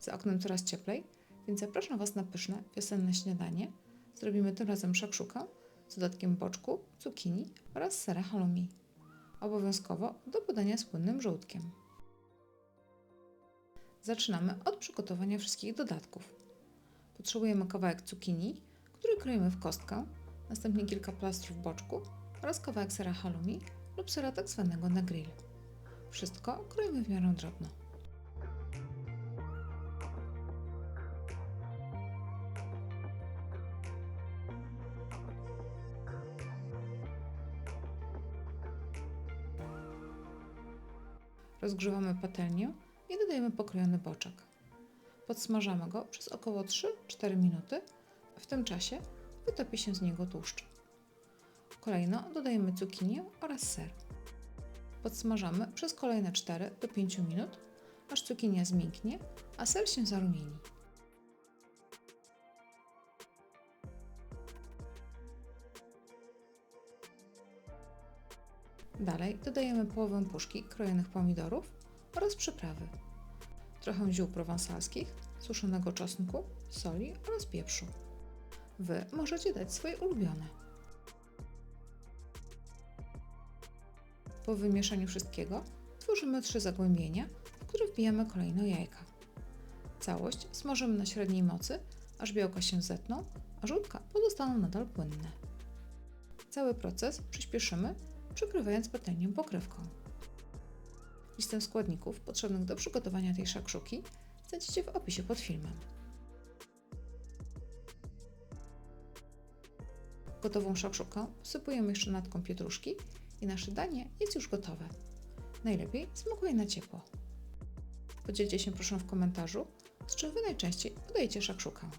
Za oknem coraz cieplej, więc zapraszam Was na pyszne wiosenne śniadanie. Zrobimy tym razem szakszukę z dodatkiem boczku, cukinii oraz sera halloumi. Obowiązkowo do podania z płynnym żółtkiem. Zaczynamy od przygotowania wszystkich dodatków. Potrzebujemy kawałek cukinii, który kroimy w kostkę, następnie kilka plastrów boczku oraz kawałek sera halloumi lub sera tak zwanego na grill. Wszystko kroimy w miarę drobno. Rozgrzewamy patelnię i dodajemy pokrojony boczek. Podsmażamy go przez około 3-4 minuty. W tym czasie wytopi się z niego tłuszcz. Kolejno dodajemy cukinię oraz ser. Podsmażamy przez kolejne 4 do 5 minut, aż cukinia zmięknie, a ser się zarumieni. Dalej dodajemy połowę puszki krojonych pomidorów oraz przyprawy. Trochę ziół prowansalskich, suszonego czosnku, soli oraz pieprzu. Wy możecie dać swoje ulubione. Po wymieszaniu wszystkiego tworzymy trzy zagłębienia, w które wbijamy kolejno jajka. Całość smażymy na średniej mocy, aż białka się zetną, a żółtka pozostaną nadal płynne. Cały proces przyspieszymy, przykrywając patelnię pokrywką. Listę składników potrzebnych do przygotowania tej szakszuki znajdziecie w opisie pod filmem. Gotową szakszukę posypujemy jeszcze natką pietruszki i nasze danie jest już gotowe. Najlepiej smakuje na ciepło. Podzielcie się proszę w komentarzu, z czym Wy najczęściej podajecie szakszukę.